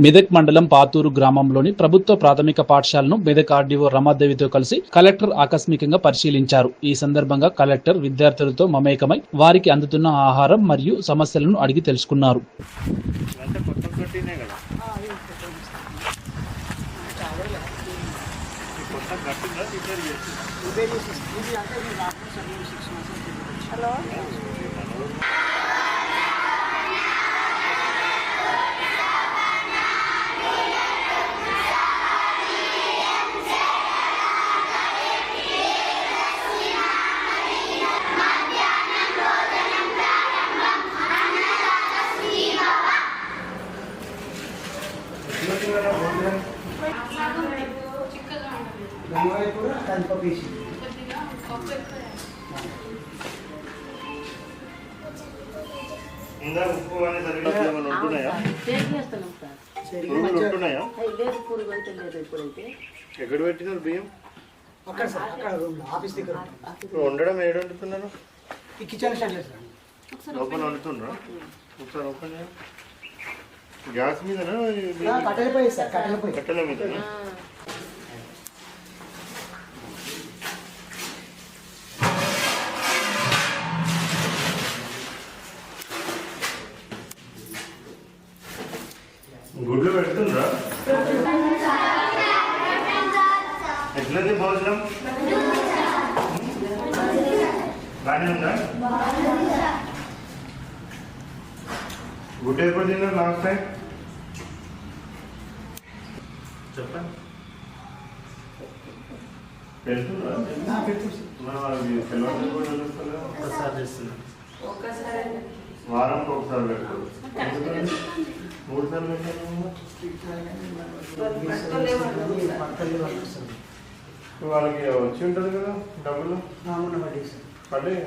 మెదక్ మండలం పాతూరు గ్రామంలోని ప్రభుత్వ ప్రాథమిక పాఠశాలను మెదక్ ఆర్డీఓ రమాదేవితో కలిసి కలెక్టర్ ఆకస్మికంగా పరిశీలించారు. ఈ సందర్భంగా కలెక్టర్ విద్యార్థులతో మమేకమై వారికి అందుతున్న ఆహారం మరియు సమస్యలను అడిగి తెలుసుకున్నారు. హలో గంగవాయి కూడా కందిపప్పేసి ఇంకా ఉప్పు అనే సర్వీస్ ఉంటున్నాయా ఉంటున్నాయా లేదు పురుగు అయితే లేదు ఇప్పుడైతే ఎక్కడ పెట్టినారు బియ్యం అక్కడ సార్ అక్కడ ఆఫీస్ దగ్గర ఇప్పుడు వండడం ఏడు వండుతున్నారు ఈ కిచెన్ స్టాండ్ లోపల వండుతుండ్రా ఒకసారి ఓపెన్ చేయండి గ్యాస్ మీదనా? ఆ, కట్టెల పొయ్యి సార్ కట్టెల పొయ్యి కట్టెల మీదనా? గుడ్లు పెడుతుండ్రా? ఎట్లది భోజనం? బాగానే ఉందా? గుడ్డు ఎప్పుడు తిన్నారు లాస్ట్ టైం చెప్పండి. తెలుస్తుందా? ఒకసారి పెడతారు. మూడు సార్లు. వాళ్ళకి వచ్చి ఉంటుంది కదా డబ్బులు? పడ్డాయి